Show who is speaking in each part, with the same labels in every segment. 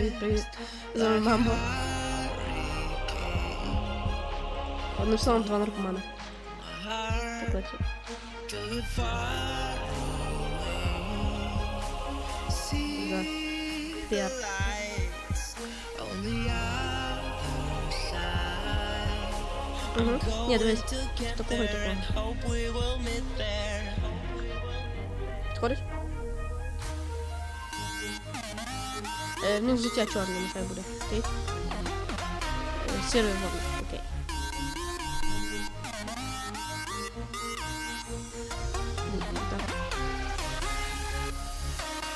Speaker 1: привіт, привіт. З вами мамбо. Одним словом, два наркомани. Так легше. Да. Угу. Ні, дивись. Такого і такого. Ходиш? Е, в них життя чорне, нехай буде. Окей. Е, Сірий вогник, окей. М, Так.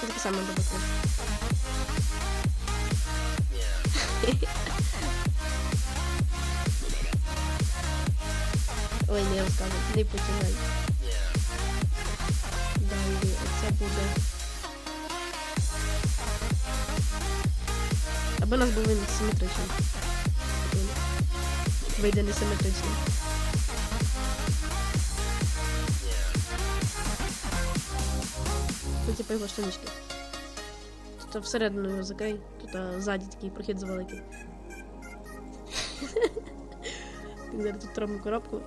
Speaker 1: Це таке саме буде. Ой, не розказуй, не починай. Аби у нас був він симетричний. Вийде не симетричний. Ну, типу його штанички. Тут всередину його закрий, тут ззаді такий прохід завеликий. Зараз тут робимо коробку.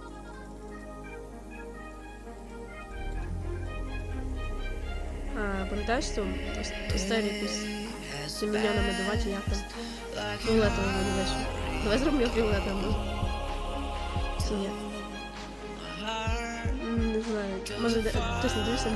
Speaker 1: А, пам'ятаєш цю історію якусь з мільйонами давати, чи як там? Фіолетовий не вийшов. Давай зробимо його фіолетовим. Чи ні? Не знаю. Може, хтось не дивився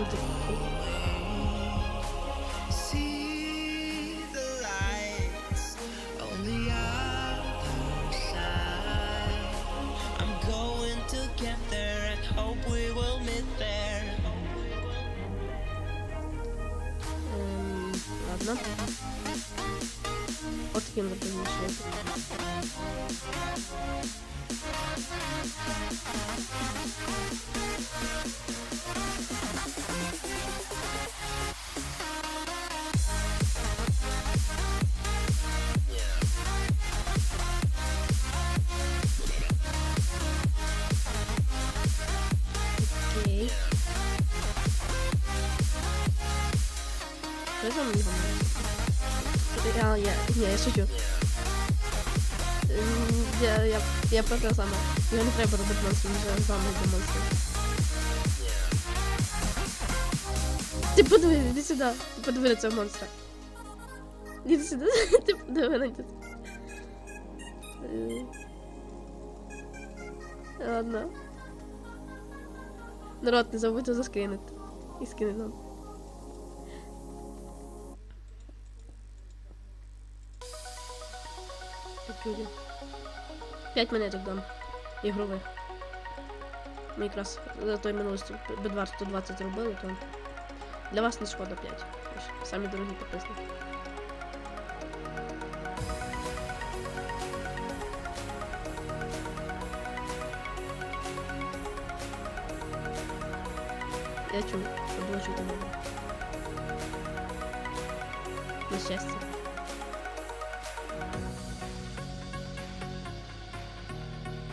Speaker 1: От таким зробимо ще. Окей. Що за мені я, я, ні, я шучу. М, Я, я, я про те саме. Його не треба робити монстром, вже саме йде монстром. Ти подиви, іди сюди. Ти подиви на цього монстра. Іди сюди, ти подиви на це. Е, Ладно. Народ, не забудьте заскрінити. І скинути нам. Чуть-чуть. П'ять монеток дам. Ігрових. Ми якраз за той минулості бедвар 120 робили, то для вас не шкода 5. Ви ж Самі дорогі підписники. Я чув, що було чути добре. На щастя.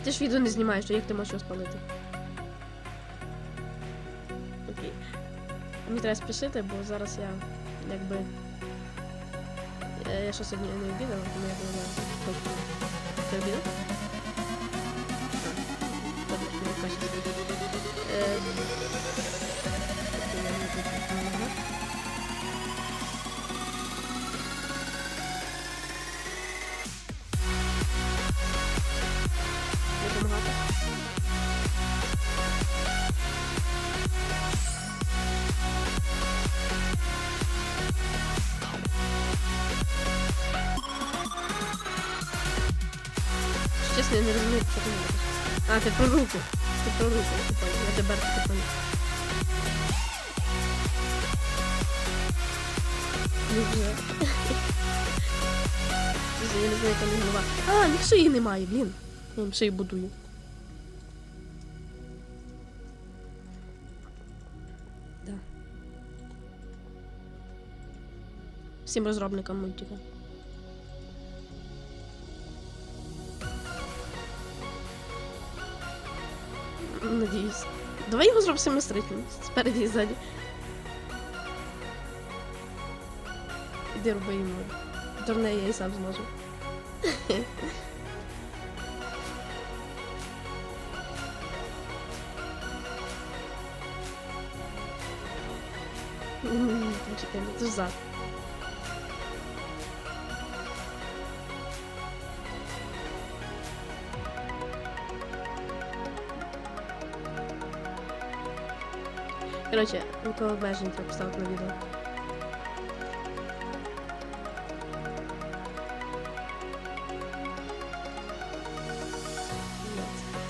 Speaker 1: Ти ж відео не знімаєш, то як ти можеш його спалити? Окей. Мені треба спішити, бо зараз я якби. Я, я ще сьогодні не обідала, тому я була хочу. Ти обідав? Добре, Чесно, я не розумію, що ти. А, ти про руку. Ти про руку. Я понял. Я тепер. Ну вже. Я не знаю, не голова. А, їх шиї немає, блін. Я їм шиї будую. Да. Всім розробникам мультика. Надіюсь. Давай його зробимо симметричним. Спереді і ззаді. Іди роби йому турне я і сам зможу. Чекай, це ж Короче, у кого бежень треба на відео.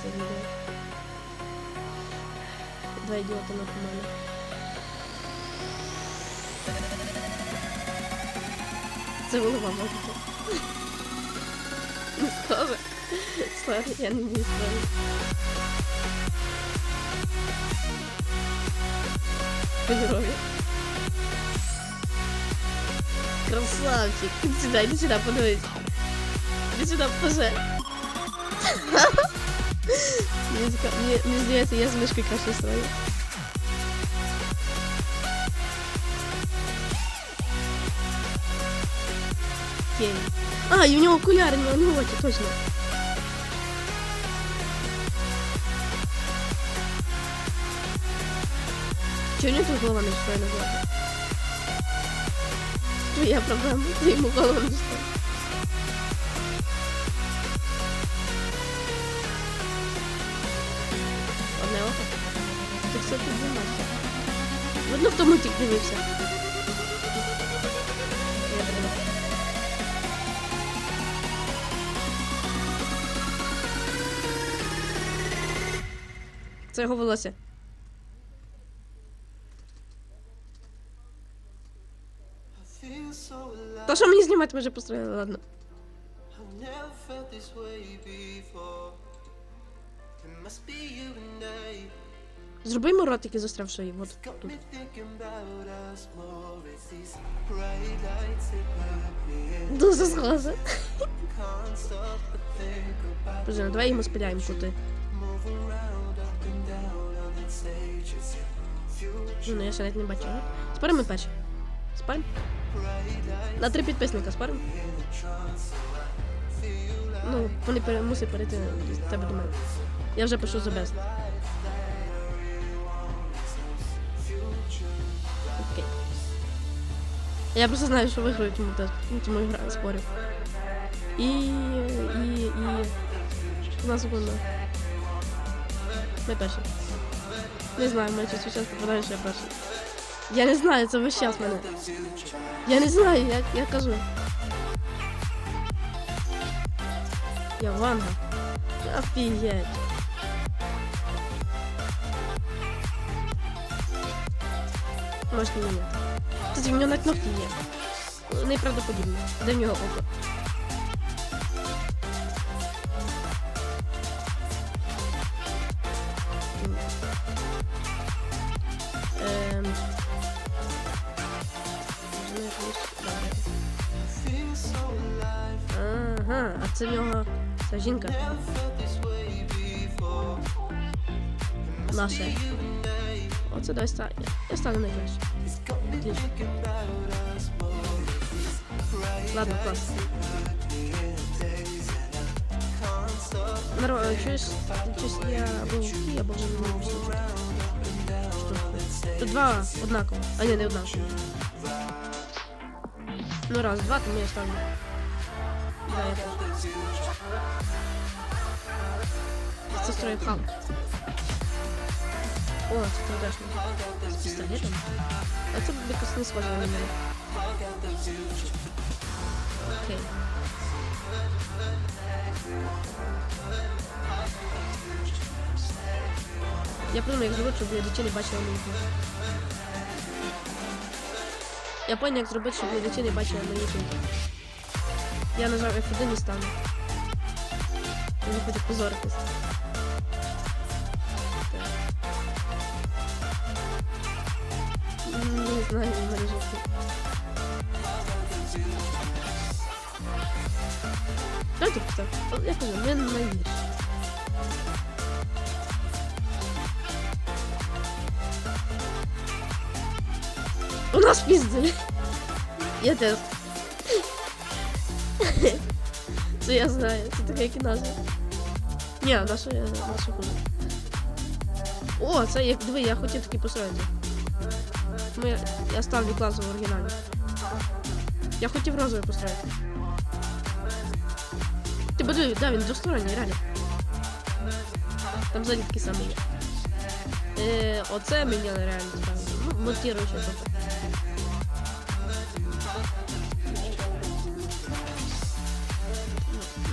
Speaker 1: Це- відео. Два ідіота на мене. Це мабуть. Не схоже. Сорі, я не вмію справити. Кольорові. Красавчик. Иди сюда, иди сюда, подивись. Иди сюда, поже. Мені здається, я з мишкою краще строю. Окей. А, і у нього окуляри на ноготі, точно. Чого нього тут голова не встає на голову? Твоя проблема, ти йому голову не встає. Одне око. Ти все піднімався. Видно, хто мультик дивився. Це його волосся. Та що мені знімати, ми вже построїли, ладно. Зроби йому ротики застрявши от тут. Дуже схоже. Боже, ну давай йому спиляємо кути. Ну, я ще навіть не бачу. Споримо перші. Споримо? На три підписника
Speaker 2: like
Speaker 1: Ну, вони пере... мусять перейти з тебе до мене. Я вже пишу за без. Окей. Я просто знаю, що виграю цьому тест. Ну, тому і граю, спорю. І. і. і. Одна секунда. Ми перші. Не знаю, мене час час попадає, що я перший. Я не знаю, це весь час мене. Я не знаю, я, я кажу. Я Ванга. Офігеть. Можеш не Тут в нього на ногті є. Неправдоподібно. Де нього око? Ладно, клас.
Speaker 2: lights that put me in a daze. And I can't stop
Speaker 1: Народ, чуєш, чуєш, я або в Києві, або в Львові.
Speaker 2: up and down on that stage.
Speaker 1: Тут два однаково. А ні, не однаково. Ну раз, два, тому я ставлю. Да, я теж. Це строїв Халк. О, це продажно. З пістолетом. А це якось не схоже на мене. Окей. Я придумав, як зробити, щоб глядачі не бачили мої книги. Я понял, як зробити, щоб глядачі не бачили мої книги. Я нажав F1 і стану. Я не хочу позоритись. Так. М, Не знаю, не мене жовтий. Давайте постав. Я кажу, ми найгірші. У нас пиздили. Я теж. Це я знаю, це таке, назва. Ні, нашу я нашу хуй. О, це як диви, я хотів таки построїти. Ми, я ставлю клас в оригіналі. Я хотів розовий построїти. Ти подиви, да, він двосторонній, реально. Там ззаді такий самий є. Е, оце мені реально цікаво. Ну, монтирую ще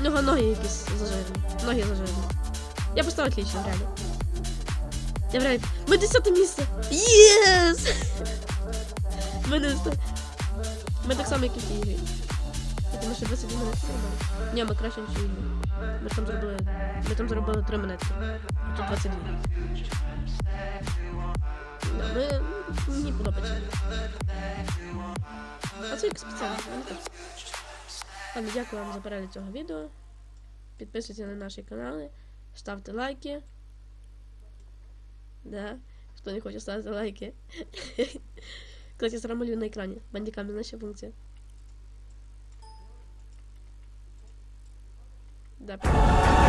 Speaker 1: У нього ноги якісь зажирені. Ноги зажирені. Я поставив отлично, реально. Я реально. Ми 10 місце! Єс! Ми не Ми так само, як і ігрі. Тільки Ми ще 20 минут зробили. Ні, ми краще, ніж в ігрі. Ми там зробили. Ми там зробили 3 минутки. А Тут 22. Да, ми... Мені подобається. А це як спеціально. Ладно, дякую вам за перегляд цього відео. Підписуйтесь на наші канали, ставте лайки. Да. Хто не хоче ставити лайки. Кстати, зараз на екрані. Бандикам наша функція. Да.